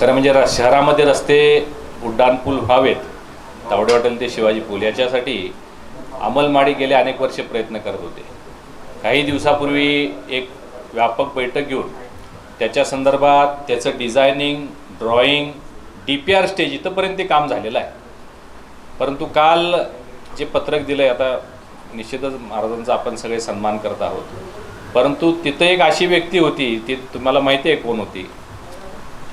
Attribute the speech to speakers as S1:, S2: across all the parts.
S1: खरं म्हणजे र- शहरामध्ये रस्ते उड्डाणपूल व्हावेत तावडे हॉटेल ते शिवाजी पूल याच्यासाठी अंमलमाडी गेले अनेक वर्षे प्रयत्न करत होते. काही दिवसापूर्वी एक व्यापक बैठक घेऊन त्याच्या संदर्भात त्याचं designing drawing D P R stage इथंपर्यंत ते काम झालेलं आहे. परंतु काल जे पत्रक दिलं आहे आता निश्चितच महाराजांचा आपण सगळे सन्मान करत आहोत. परंतु तिथं एक अशी व्यक्ती होती ती तुम्हाला माहिती आहे कोण होती?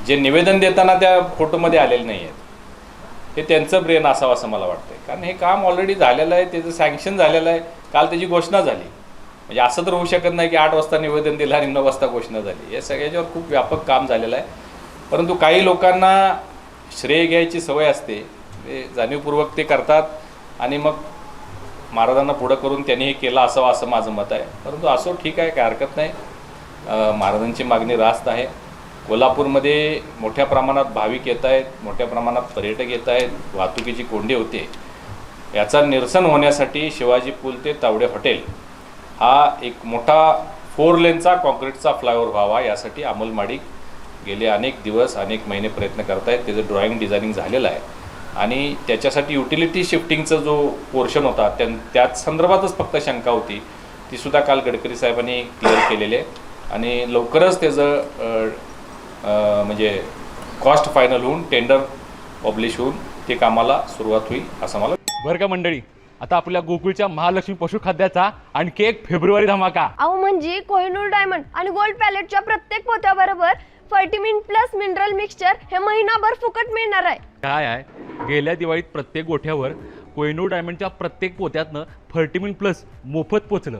S1: जे निवेदन देताना त्या फोटोमध्ये आलेले नाही आहेत हे त्यांचं ब्रेन असावं असं मला वाटतं कारण हे काम ऑलरेडी झालेलं आहे त्याचं सँक्शन झालेलं आहे. काल त्याची घोषणा झाली. म्हणजे असं तर होऊ शकत नाही की आठ वाजता निवेदन दिलं आणि नऊ वाजता घोषणा झाली. या सगळ्याच्यावर खूप व्यापक काम झालेलं आहे. परंतु काही लोकांना श्रेय घ्यायची सवय असते. ते जाणीवपूर्वक ते करतात. आणि मग महाराजांना पुढं करून त्यांनी हे केलं असावं असं माझं मत आहे. परंतु असो ठीक आहे काय हरकत नाही. महाराजांची मागणी रास्त आहे. कोल्हापूरमध्ये मोठ्या प्रमाणात भाविक येत आहेत मोठ्या प्रमाणात पर्यटक येत आहेत वाहतुकीची कोंडी होते. याचा निरसन होण्यासाठी शिवाजी पूल ते तावडे हॉटेल हा एक मोठा फोर लेनचा कॉन्क्रीटचा फ्लायओव्हर व्हावा यासाठी अंमलमाडी गेले अनेक दिवस अनेक महिने प्रयत्न करत आहेत त्याचं ड्रॉइंग डिझायनिंग झालेलं आहे. आणि त्याच्यासाठी युटिलिटी शिफ्टिंगचा जो पोर्शन होता त्या त्याच संदर्भातच फक्त शंका होती. तीसुद्धा काल गडकरी साहेबांनी क्लिअर केलेली आहे. आणि लवकरच त्याचं म्हणजे कॉस्ट फायनल होऊन टेंडर पब्लिश होऊन ते कामाला सुरुवात होईल असं मला
S2: बरं का मंडळी? आता आपल्या गोकुळच्या महालक्ष्मी पशुखाद्याचा आणखी एक फेब्रुवारी धमाका.
S3: अहो म्हणजे कोहिनूर डायमंड आणि गोल्ड पॅलेटच्या प्रत्येक पोत्याबरोबर फर्टिमिन प्लस मिनरल मिक्सचर हे महिनाभर फुकट मिळणार आहे.
S2: काय आहे? गेल्या दिवाळीत प्रत्येक गोठ्यावर कोहिनूर डायमंडच्या प्रत्येक पोत्यातनं फर्टिमिन प्लस मोफत पोचलं.